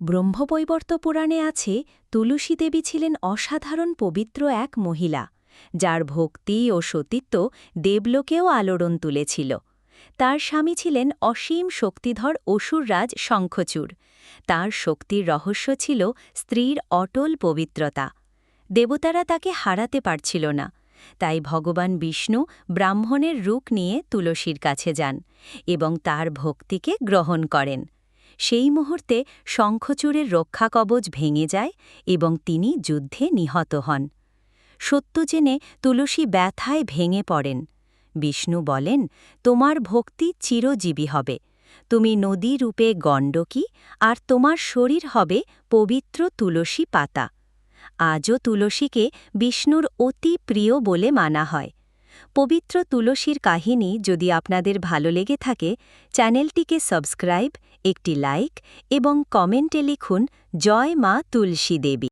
ব্রহ্মবৈবর্ত পুরাণে আছে, তুলসী দেবী ছিলেন অসাধারণ পবিত্র এক মহিলা, যার ভক্তি ও সতীত্ব দেবলোকেও আলোড়ন তুলেছিল। তার স্বামী ছিলেন অসীম শক্তিধর অসুররাজ শঙ্খচূড়। তার শক্তির রহস্য ছিল স্ত্রীর অটল পবিত্রতা। দেবতারা তাকে হারাতে পারছিল না। তাই ভগবান বিষ্ণু ব্রাহ্মণের রূপ নিয়ে তুলসীর কাছে যান এবং তার ভক্তিকে গ্রহণ করেন। সেই মুহূর্তে শঙ্খচূড়ের রক্ষাকবচ ভেঙে যায় এবং তিনি যুদ্ধে নিহত হন। সত্য জেনে তুলসী ব্যথায় ভেঙে পড়েন। বিষ্ণু বলেন, তোমার ভক্তি চিরজীবী হবে। তুমি নদী রূপে গণ্ডকী আর তোমার শরীর হবে পবিত্র তুলসী পাতা। আজও তুলসীকে বিষ্ণুর অতি প্রিয় বলে মানা হয়। পবিত্র তুলসীর কাহিনী যদি আপনাদের ভালো লেগে থাকে, চ্যানেলটিকে সাবস্ক্রাইব একটি লাইক এবং কমেন্টে লিখুন জয় মা তুলসী দেবী